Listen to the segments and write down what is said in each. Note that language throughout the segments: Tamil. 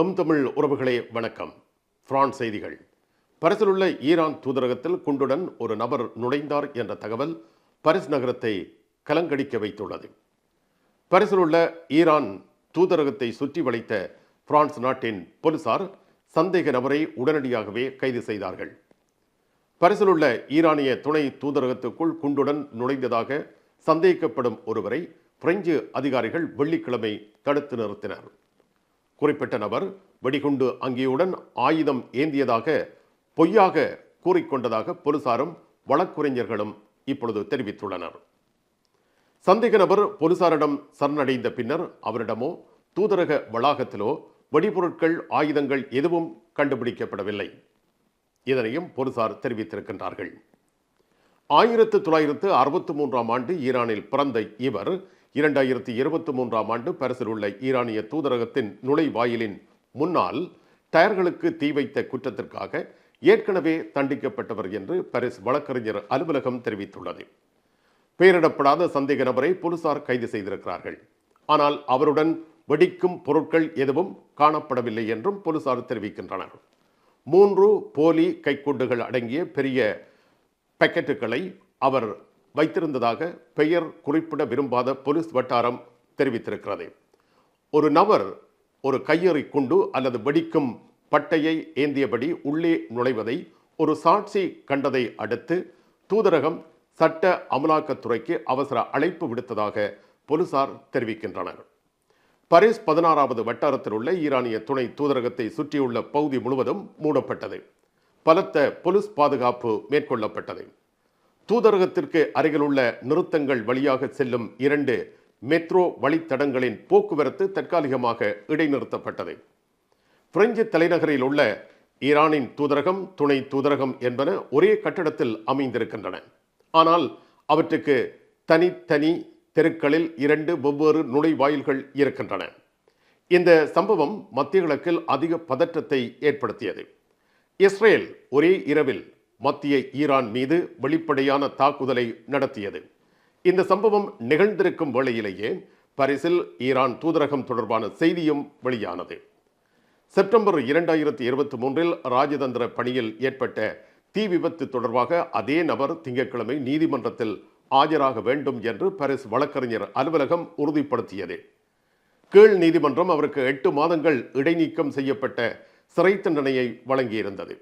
எம் தமிழ் உறவுகளே வணக்கம். பிரான்ஸ் செய்திகள். பரிசிலுள்ள ஈரான் தூதரகத்தில் குண்டுடன் ஒரு நபர் நுழைந்தார் என்ற தகவல் பரிஸ் நகரத்தை கலங்கடிக்க வைத்துள்ளது. பரிசிலுள்ள ஈரான் தூதரகத்தை சுற்றி வளைத்த பிரான்ஸ் நாட்டின் போலீசார் சந்தேக நபரை உடனடியாகவே கைது செய்தார்கள். பரிசிலுள்ள ஈரானிய துணை தூதரகத்துக்குள் குண்டுடன் நுழைந்ததாக சந்தேகிக்கப்படும் ஒருவரை பிரெஞ்சு அதிகாரிகள் வெள்ளிக்கிழமை தடுத்து நிறுத்தினர். குறிப்பிட்ட நபர் வெடிகுண்டு அங்கியுடன் ஆயுதம் ஏந்தியதாக பொய்யாக கூறிக்கொண்டதாக போலீசாரும் வழக்குரைஞர்களும் இப்பொழுது தெரிவித்துள்ளனர். சந்தேக நபர் போலீசாரிடம் சரணடைந்த பின்னர் அவரிடமோ தூதரக வளாகத்திலோ வெடிபொருட்கள் ஆயுதங்கள் எதுவும் கண்டுபிடிக்கப்படவில்லை. இதனையும் போலீசார் தெரிவித்திருக்கின்றார்கள். ஆயிரத்து தொள்ளாயிரத்து அறுபத்தி மூன்றாம் ஆண்டு ஈரானில் பிறந்த இவர் இரண்டாயிரத்தி இருபத்தி மூன்றாம் ஆண்டு பரிசில் உள்ள ஈரானிய தூதரகத்தின் நுழைவாயிலின் முன்னால் டயர்களுக்கு தீ வைத்த குற்றத்திற்காக ஏற்கனவே தண்டிக்கப்பட்டவர் என்று பரிஸ் வழக்கறிஞர் அலுவலகம் தெரிவித்துள்ளது. பெயரிடப்படாத சந்தேக நபரை போலீசார் கைது செய்திருக்கிறார்கள். ஆனால் அவருடன் வெடிக்கும் பொருட்கள் எதுவும் காணப்படவில்லை என்றும் போலீசார் தெரிவிக்கின்றனர். மூன்று போலி கைக்குண்டுகள் அடங்கிய பெரிய பாக்கெட்டுகளை அவர் வைத்திருந்ததாக பெயர் குறிப்பிட விரும்பாத போலீஸ் வட்டாரம் தெரிவித்திருக்கிறது. ஒரு நபர் ஒரு கையெறி குண்டு அல்லது வெடிக்கும் பட்டையை ஏந்தியபடி உள்ளே நுழைவதை ஒரு சாட்சி கண்டதை அடுத்து தூதரகம் சட்ட அமலாக்கத்துறைக்கு அவசர அழைப்பு விடுத்ததாக போலீசார் தெரிவிக்கின்றனர். பரிஸ் பதினாறாவது வட்டாரத்தில் உள்ள ஈரானிய துணை தூதரகத்தை சுற்றியுள்ள பகுதி முழுவதும் மூடப்பட்டது. பலத்த போலீஸ் பாதுகாப்பு மேற்கொள்ளப்பட்டது. தூதரகத்திற்கு அருகிலுள்ள நிறுத்தங்கள் வழியாக செல்லும் இரண்டு மெட்ரோ வழித்தடங்களின் போக்குவரத்து தற்காலிகமாக இடைநிறுத்தப்பட்டது. பிரெஞ்சு தலைநகரில் உள்ள ஈரானின் தூதரகம் துணை தூதரகம் என்பன ஒரே கட்டடத்தில் அமைந்திருக்கின்றன. ஆனால் அவற்றுக்கு தனித்தனி தெருக்களில் இரண்டு வெவ்வேறு நுழைவாயில்கள் இருக்கின்றன. இந்த சம்பவம் மத்திய கிழக்கில் அதிக பதற்றத்தை ஏற்படுத்தியது. இஸ்ரேல் ஒரே இரவில் மத்திய ஈரான் மீது வெளிப்படையான தாக்குதலை நடத்தியது. இந்த சம்பவம் நிகழ்ந்திருக்கும் வேளையிலேயே பரிசில் ஈரான் தூதரகம் தொடர்பான செய்தியும் வெளியானது. செப்டம்பர் இரண்டாயிரத்தி இருபத்தி மூன்றில் ராஜதந்திர பணியில் ஏற்பட்ட தீ விபத்து தொடர்பாக அதே நபர் திங்கட்கிழமை நீதிமன்றத்தில் ஆஜராக வேண்டும் என்று பாரிஸ் வழக்கறிஞர் அலுவலகம் உறுதிப்படுத்தியது. கீழ் நீதிமன்றம் அவருக்கு எட்டு மாதங்கள் இடைநீக்கம் செய்யப்பட்ட சிறை தண்டனையை வழங்கியிருந்தது.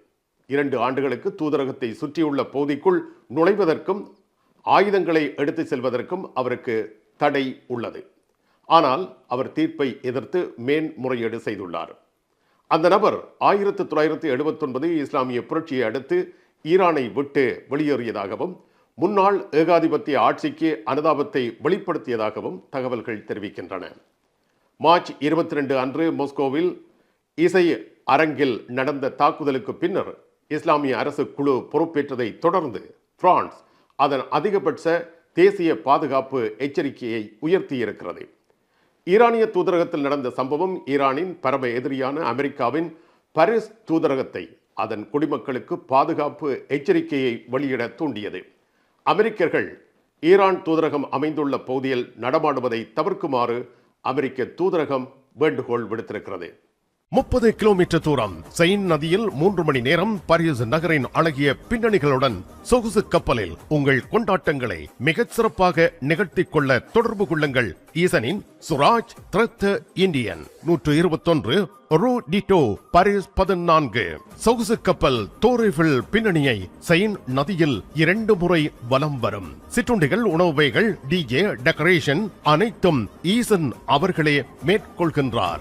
இரண்டு ஆண்டுகளுக்கு தூதரகத்தை சுற்றியுள்ள பகுதிக்குள் நுழைவதற்கும் ஆயுதங்களை எடுத்து செல்வதற்கும் அவருக்கு தடை உள்ளது. ஆனால் அவர் தீர்ப்பை எதிர்த்து மேன்முறையீடு செய்துள்ளார். அந்த நபர் ஆயிரத்தி தொள்ளாயிரத்தி எழுபத்தொன்பது இஸ்லாமிய புரட்சியை அடுத்து ஈரானை விட்டு வெளியேறியதாகவும் முன்னாள் ஏகாதிபத்திய ஆட்சிக்கு அனுதாபத்தை வெளிப்படுத்தியதாகவும் தகவல்கள் தெரிவிக்கின்றன. மார்ச் இருபத்தி ரெண்டு அன்று மாஸ்கோவில் இசை அரங்கில் நடந்த தாக்குதலுக்கு பின்னர் இஸ்லாமிய அரசு குழு பொறுப்பேற்றதை தொடர்ந்து பிரான்ஸ் அதன் அதிகபட்ச தேசிய பாதுகாப்பு எச்சரிக்கையை உயர்த்தியிருக்கிறது. ஈரானிய தூதரகத்தில் நடந்த சம்பவம் ஈரானின் பரம எதிரியான அமெரிக்காவின் பாரிஸ் தூதரகத்தை அதன் குடிமக்களுக்கு பாதுகாப்பு எச்சரிக்கையை வெளியிட தூண்டியது. அமெரிக்கர்கள் ஈரான் தூதரகம் அமைந்துள்ள பகுதியில் நடமாடுவதை தவிர்க்குமாறு அமெரிக்க தூதரகம் வேண்டுகோள் விடுத்திருக்கிறது. முப்பது கிலோமீட்டர் தூரம். செயின் நதியில் மூன்று மணி நேரம் பாரிஸ் நகரின் அழகிய பின்னணிகளுடன் சொகுசு கப்பலில் உங்கள் கொண்டாட்டங்களை மிகச் சிறப்பாக நிகழ்த்திக் கொள்ள தொடர்பு கொள்ளுங்கள். ஈசனின் சுராஜ் திரத்த இந்தியன். நூற்று இருபத்தொன்று ரூ டிட்டோ பாரிஸ் பதினான்கு. சொகுசு கப்பல் தோரிஃபில் பின்னணியை செயின் நதியில் இரண்டு முறை வலம் வரும். சிற்றுண்டிகள் உணவுவைகள் டிஜே டெக்கரேஷன் அனைத்தும் ஈசன் அவர்களே மேற்கொள்கின்றார்.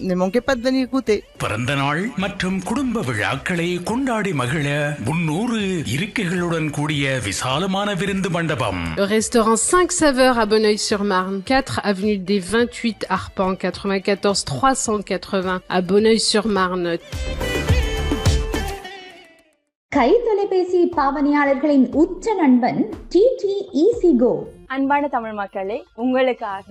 De venir goûter. பிறந்த நாள் மற்றும் குடும்ப விழாக்களை கொண்டாடி மகிழ முன்னூறு இருக்கைகளுடன் கூடிய விசாலமான விருந்து மண்டபம் Le restaurant 5 saveurs à Bonneuil-sur-Marne, 4 avenue des 28 Arpents, 94 380 à Bonneuil-sur-Marne. கை தொலைபேசி பாவனையாளர்களின் உச்ச நண்பன் டிடி ஈசி கோ அன்பான தமிழ் மக்களே உங்களுக்காக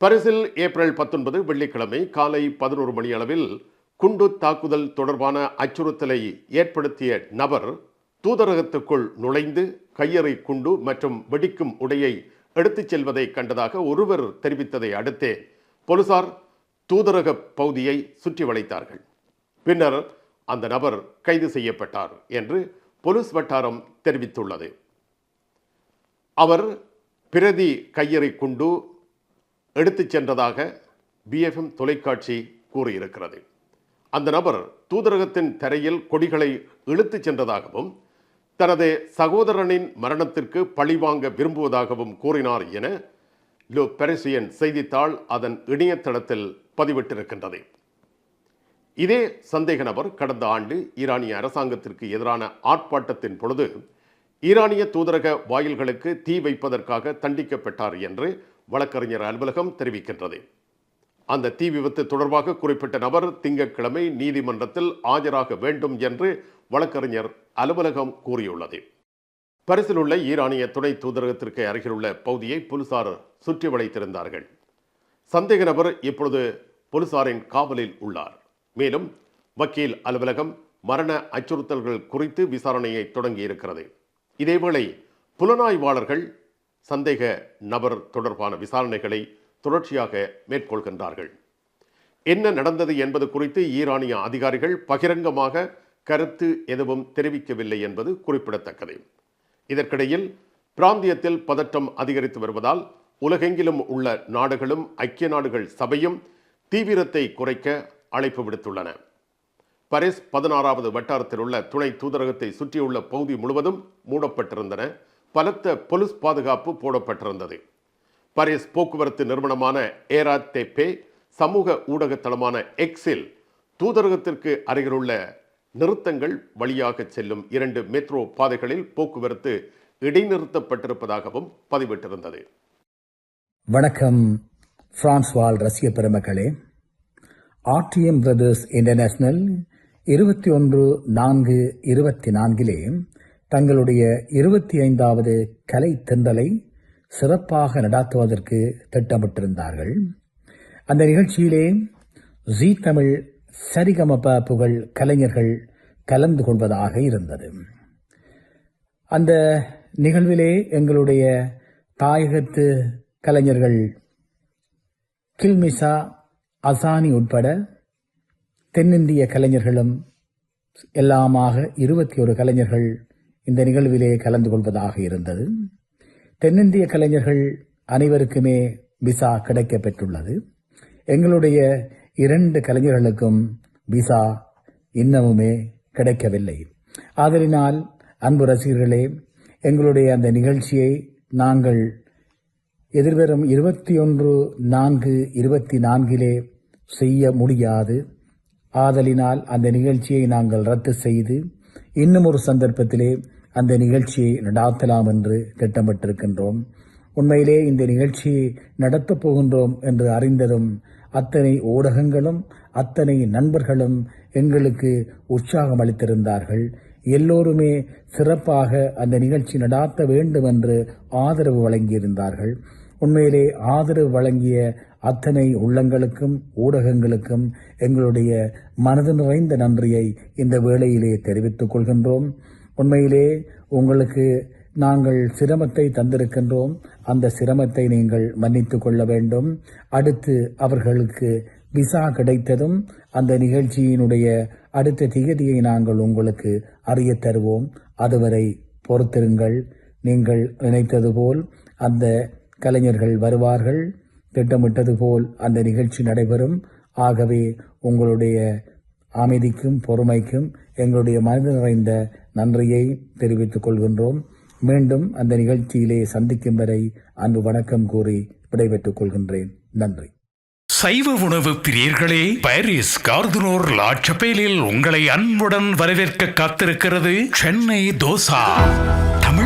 பரிசில் ஏப்ரல் பத்தொன்பது வெள்ளிக்கிழமை காலை பதினோரு மணி அளவில் குண்டு தாக்குதல் தொடர்பான அச்சுறுத்தலை ஏற்படுத்திய நபர் தூதரகத்துக்குள் நுழைந்து கையறை குண்டு மற்றும் வெடிக்கும் உடையை எடுத்துச் செல்வதை கண்டதாக ஒருவர் தெரிவித்ததை அடுத்தே போலீசார் தூதரக பகுதியை சுற்றி வளைத்தார்கள். பின்னர் அந்த நபர் கைது செய்யப்பட்டார் என்று போலீஸ் வட்டாரம் தெரிவித்துள்ளது. அவர் பிரதி கையறை குண்டு எடுத்துச் சென்றதாக பிஎஃப்எம் தொலைக்காட்சி கூறியிருக்கிறது. அந்த நபர் தூதரகத்தின் தரையில் கொடிகளை இழுத்துச் சென்றதாகவும் தனது சகோதரனின் மரணத்திற்கு பழிவாங்க விரும்புவதாகவும் கூறினார் என லோ பெரிசியன் செய்தித்தாள் அதன் இணையதளத்தில் பதிவிட்டிருக்கின்றது. இதே சந்தேக நபர் கடந்த ஆண்டு ஈரானிய அரசாங்கத்திற்கு எதிரான ஆர்ப்பாட்டத்தின் பொழுது ஈரானிய தூதரக வாயில்களுக்கு தீ வைப்பதற்காக தண்டிக்கப்பட்டார் என்று வழக்கறிஞர் அலுவலகம் தெரிவிக்கின்றது. அந்த தீ விபத்து தொடர்பாக குறிப்பிட்ட நபர் திங்கட்கிழமை நீதிமன்றத்தில் ஆஜராக வேண்டும் என்று வழக்கறிஞர் அலுவலகம் கூறியுள்ளது. பரிசில் உள்ள ஈரானிய துணை தூதரகத்திற்கு அருகிலுள்ள பகுதியை போலீசார் சுற்றி வளைத்திருந்தார்கள். சந்தேக நபர் இப்பொழுது போலீசாரின் காவலில் உள்ளார். மேலும் வக்கீல் அலுவலகம் மரண அச்சுறுத்தல்கள் குறித்து விசாரணையை தொடங்கியிருக்கிறது. இதேவேளை புலனாய்வாளர்கள் சந்தேக நபர் தொடர்பான விசாரணைகளை தொடர்ச்சியாக மேற்கொள்கின்றார்கள். என்ன நடந்தது என்பது குறித்து ஈரானிய அதிகாரிகள் பகிரங்கமாக கருத்து எதுவும் தெரிவிக்கவில்லை என்பது குறிப்பிடத்தக்கது. இதற்கிடையில் பிராந்தியத்தில் பதற்றம் அதிகரித்து வருவதால் உலகெங்கிலும் உள்ள நாடுகளும் ஐக்கிய நாடுகள் சபையும் தீவிரத்தை குறைக்க அழைப்பு விடுத்துள்ளன. பரிஸ் பதினாறாவது வட்டாரத்தில் உள்ள துணை தூதரகத்தை சுற்றியுள்ள பகுதி முழுவதும் மூடப்பட்டிருந்தன. பலத்த போலீஸ் பாதுகாப்பு போடப்பட்டிருந்தது. பாரிஸ் போக்குவரத்து நிறுவனமான ஏரா தேப்பே சமூக ஊடக தளமான எக்ஸில் தூதரகத்திற்கு அருகிலுள்ள நிறுத்தங்கள் வழியாக செல்லும் இரண்டு மெட்ரோ பாதைகளில் போக்குவரத்து இடைநிறுத்தப்பட்டிருப்பதாகவும் பதிவிட்டிருந்தது. வணக்கம். பிரான்ஸ் வாழ் ரசிக பெருமக்களே ஆர்டிஎம் பிரதர்ஸ் இன்டர்நேஷனல் இருபத்தி ஒன்று நான்கு இருபத்தி நான்கிலே தங்களுடைய இருபத்தி ஐந்தாவது கலை தென்றலை சிறப்பாக நடாத்துவதற்கு திட்டமிட்டிருந்தார்கள். அந்த நிகழ்ச்சியிலே ஜீ தமிழ் சரிகமப புகழ் கலைஞர்கள் கலந்து கொள்வதாக இருந்தது. அந்த நிகழ்விலே எங்களுடைய தாயகத்து கலைஞர்கள் கில்மிசா அசானி உட்பட தென்னிந்திய கலைஞர்களும் எல்லாமாக இருபத்தி ஒரு கலைஞர்கள் இந்த நிகழ்விலே கலந்து கொள்வதாக இருந்தது. தென்னிந்திய கலைஞர்கள் அனைவருக்குமே விசா கிடைக்க பெற்றுள்ளது எங்களுடைய இரண்டு கலைஞர்களுக்கும் விசா இன்னமுமே கிடைக்கவில்லை. ஆதலினால் அன்பு ரசிகர்களே எங்களுடைய அந்த நிகழ்ச்சியை நாங்கள் எதிர்வரும் இருபத்தி ஒன்று நான்கு இருபத்தி நான்கிலே செய்ய முடியாது. ஆதலினால் அந்த நிகழ்ச்சியை நாங்கள் ரத்து செய்து இன்னும் ஒரு சந்தர்ப்பத்திலே அந்த நிகழ்ச்சியை நடாத்தலாம் என்று திட்டமிட்டிருக்கின்றோம். உண்மையிலே இந்த நிகழ்ச்சியை நடத்தப் போகின்றோம் என்று அறிந்ததும் அத்தனை ஊடகங்களும் அத்தனை நண்பர்களும் எங்களுக்கு உற்சாகம் அளித்திருந்தார்கள். எல்லோருமே சிறப்பாக அந்த நிகழ்ச்சி நடாத்த வேண்டும் என்று ஆதரவு வழங்கியிருந்தார்கள். உண்மையிலே ஆதரவு வழங்கிய அத்தனை உள்ளங்களுக்கும் ஊடகங்களுக்கும் எங்களுடைய மனது நிறைந்த நன்றியை இந்த வேளையிலே தெரிவித்துக் கொள்கின்றோம். உண்மையிலே உங்களுக்கு நாங்கள் சிரமத்தை தந்திருக்கின்றோம். அந்த சிரமத்தை நீங்கள் மன்னித்துக் கொள்ள வேண்டும். அடுத்து அவர்களுக்கு விசா கிடைத்ததும் அந்த நிகழ்ச்சியினுடைய அடுத்த திகதியை நாங்கள் உங்களுக்கு அறிய தருவோம். அதுவரை பொறுத்திருங்கள். நீங்கள் நினைத்தது போல் அந்த கலைஞர்கள் வருவார்கள். திட்டமிட்டது போல் அந்த நிகழ்ச்சி நடைபெறும். ஆகவே உங்களுடைய அமைதிக்கும் பொறுமைக்கும் எங்களுடைய மனது நிறைந்த நன்றியை தெரிவித்துக் கொள்கின்றோம். மீண்டும் அந்த நிகழ்ச்சியிலே சந்திக்கும் வரை அன்பு வணக்கம் கூறி விடைபெற்றுக் கொள்கின்றேன். நன்றி. சைவ உணவு பிரியர்களே பாரிஸ் கார்துனோர் லாட்சபேலில் உங்களை அன்புடன் வரவேற்க காத்திருக்கிறது சென்னை தோசா. தமிழ்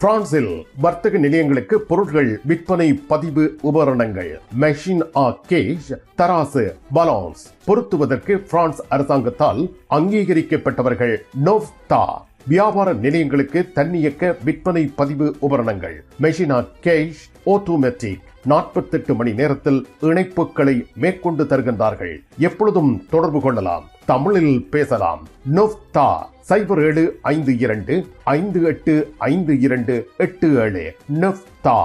பிரான்சில் வர்த்தக நிலையங்களுக்கு பொருட்கள் விற்பனை பதிவு உபகரணங்கள். மெஷின் ஆ கேஷ் தராசு பலான்ஸ் பொருத்துவதற்கு பிரான்ஸ் அரசாங்கத்தால் அங்கீகரிக்கப்பட்டவர்கள் நோவ்தா வியாபார நிலையங்களுக்கு தன்னியக்க விற்பனை பதிவு உபகரணங்கள். மெஷினா கேஷ் ஆட்டோமேட்டிக் நாற்பத்தெட்டு மணி நேரத்தில் இணைப்புகளை மேற்கொண்டு தருகின்றார்கள். எப்பொழுதும் தொடர்பு கொள்ளலாம். தமிழில் பேசலாம். நொஃப்தா சைபர் ஏழு ஐந்து இரண்டு ஐந்து எட்டு ஐந்து இரண்டு எட்டு ஏழு. நொஃப்தா.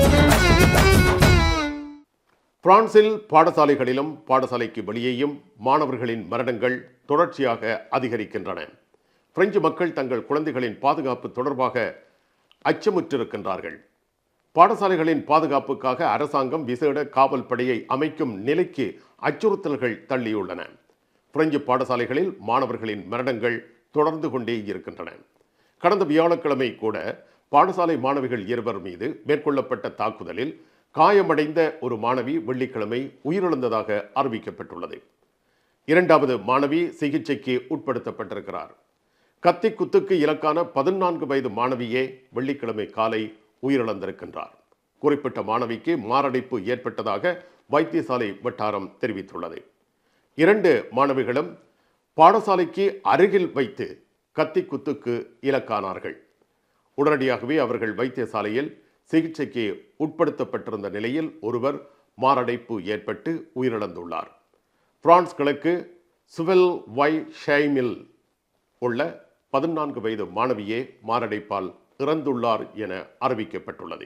பிரான்சில் பாடசாலைகளிலும் பாடசாலைக்கு வெளியேயும் மாணவர்களின் மரணங்கள் தொடர்ச்சியாக அதிகரிக்கின்றன. பிரெஞ்சு மக்கள் தங்கள் குழந்தைகளின் பாதுகாப்பு தொடர்பாக அச்சமுற்றிருக்கின்றார்கள். பாடசாலைகளின் பாதுகாப்புக்காக அரசாங்கம் விசேட காவல் படையை அமைக்கும் நிலைக்கு அச்சுறுத்தல்கள் தள்ளியுள்ளன. பிரெஞ்சு பாடசாலைகளில் மாணவர்களின் மரணங்கள் தொடர்ந்து கொண்டே இருக்கின்றன. கடந்த வியாழக்கிழமை கூட பாடசாலை மாணவிகள் இருவர் மீது மேற்கொள்ளப்பட்ட தாக்குதலில் காயமடைந்த ஒரு மாணவி வெள்ளிக்கிழமை உயிரிழந்ததாக அறிவிக்கப்பட்டுள்ளது. இரண்டாவது மாணவி சிகிச்சைக்கு உட்படுத்தப்பட்டிருக்கிறார். கத்தி குத்துக்கு இலக்கான பதினான்கு வயது மாணவியே வெள்ளிக்கிழமை காலை உயிரிழந்திருக்கின்றார். குறிப்பிட்ட மாணவிக்கு மாரடைப்பு ஏற்பட்டதாக வைத்தியசாலை வட்டாரம் தெரிவித்துள்ளது. இரண்டு மாணவிகளும் பாடசாலைக்கு அருகில் வைத்து கத்தி குத்துக்கு இலக்கானார்கள். உடனடியாகவே அவர்கள் வைத்தியசாலையில் சிகிச்சைக்கு உட்படுத்தப்பட்டிருந்த நிலையில் ஒருவர் மாரடைப்பு ஏற்பட்டு உயிரிழந்துள்ளார். பிரான்ஸ் கிழக்கு சுவெல் வை ஷைமில் உள்ள பதினான்கு வயது மாணவியே மாரடைப்பால் இறந்துள்ளார் என அறிவிக்கப்பட்டுள்ளது.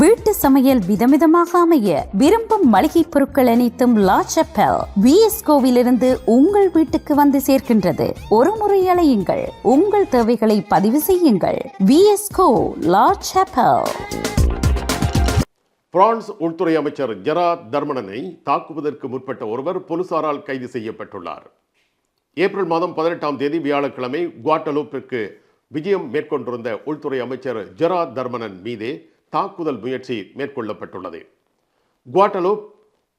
வீட்டு சமையல் விதவிதமாக அமைய விரும்பும் மளிகை பொருட்கள் அனைத்தும் லா செப்பல். விஎஸ்கோவிலிருந்து உங்கள் வீட்டுக்கு வந்து சேர்க்கின்றது ஒரு முறை அலையுங்கள். உங்கள் தேவைகளை பதிவு செய்யுங்கள். விஎஸ்கோ லா செப்பல். பிரான்ஸ் உள்துறை அமைச்சர் ஜெரா தர்மனனை தாக்குவதற்கு முற்பட்ட ஒருவர் போலீசாரால் கைது செய்யப்பட்டுள்ளார். ஏப்ரல் மாதம் பதினெட்டாம் தேதி வியாழக்கிழமை குவாட்டலூப்பிற்கு விஜயம் மேற்கொண்டிருந்த உள்துறை அமைச்சர் ஜெரா தர்மனன் மீதே தாக்குதல் முயற்சி மேற்கொள்ளப்பட்டுள்ளது. குவாட்டலூப்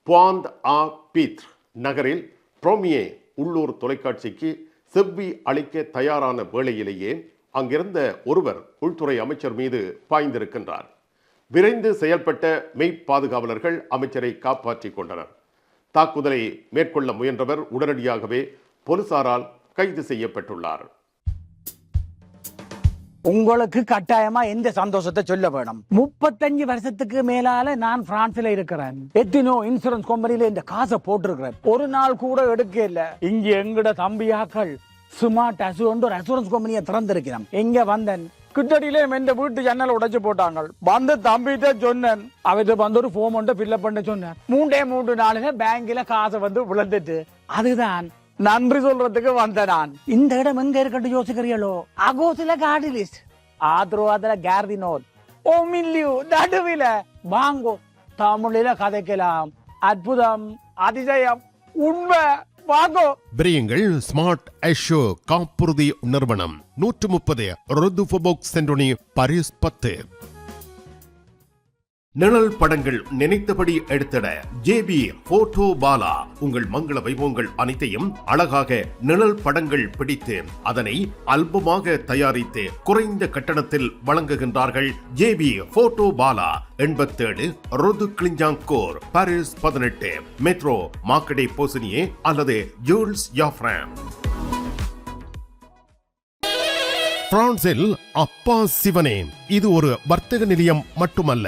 பாந்த் ஆ பீத் நகரில் புரோமியே உள்ளூர் தொலைக்காட்சிக்கு செவ்வி அளிக்க தயாரான வேளையிலேயே அங்கிருந்த ஒருவர் உள்துறை அமைச்சர் மீது பாய்ந்திருக்கின்றார். விரைந்து செயல்பட்ட மெய் பாதுகாவலர்கள் அமைச்சரை காப்பாற்றிக் கொண்டனர். தாக்குதலை மேற்கொள்ள முயன்றவர் உடனடியாகவே போலீசாரால் கைது செய்யப்பட்டுள்ளார். உங்களுக்கு கட்டாயமா எந்த சந்தோஷத்தை சொல்ல வேணும்? முப்பத்தஞ்சு வருஷத்துக்கு மேலால நான் பிரான்ஸ்ல இருக்கிறேன். எத்தினோ இன்சூரன்ஸ் கம்பெனில இந்த காசை போட்டிருக்கிறேன். ஒரு நாள் கூட எடுக்க இல்ல இங்க எங்கட தம்பியாக்கள் ஸ்மார்ட் அசூர் ஒரு அசூரன்ஸ் கம்பெனியை திறந்திருக்கிறோம் எங்க வந்தேன்? கிட்டடியில எந்த வீட்டு ஜன்னல் உடைச்சு போட்டாங்க வந்து தம்பிட்ட சொன்னேன். அவர்கிட்ட வந்து ஒரு ஃபோம் ஒன்று ஃபில்லப் பண்ண சொன்னேன். மூன்றே மூன்று நாளுங்க பேங்க்ல காசை வந்து விழுந்துட்டு. அதுதான் நன்றி சொல்றதுக்கு வந்த நான். இந்த இடம் எங்க இருக்கட்டும் யோசிக்கிறீங்களோ அகோசில கார்டு லிஸ்ட். ஆத்ரோவாதல கேர்தினோர் ஓ மில்லியு நடுவில. வாங்கோ தமிழில கதைக்கலாம். அற்புதம் அதிசயம் உண்மை. வாங்கோ. பிரியுங்கள் ஸ்மார்ட் ஐஷோ காப்புறுதி நிறுவனம். நூற்று முப்பது ருதுஃபோபோக் சென்டோனி பரிஸ் பத்து. நிழல் படங்கள் நினைத்தபடி எடுத்திட ஜேபி போட்டோ பாலா. உங்கள் மங்கள வைபவங்கள் அனைத்தையும் அழகாக நிழல் படங்கள் பிடித்து அதனை அல்பமாக தயாரித்து குறைந்த கட்டணத்தில் வழங்குகின்றார்கள் J P photo. Bala rue Clignancourt Paris பதினெட்டு. மெட்ரோ மார்க்கடே போசனியே அல்லது ஜூல்ஸ் யாஃப்ராம் பிரான்சில் அப்பா சிவனே. இது ஒரு வர்த்தக நிலையம் மட்டுமல்ல.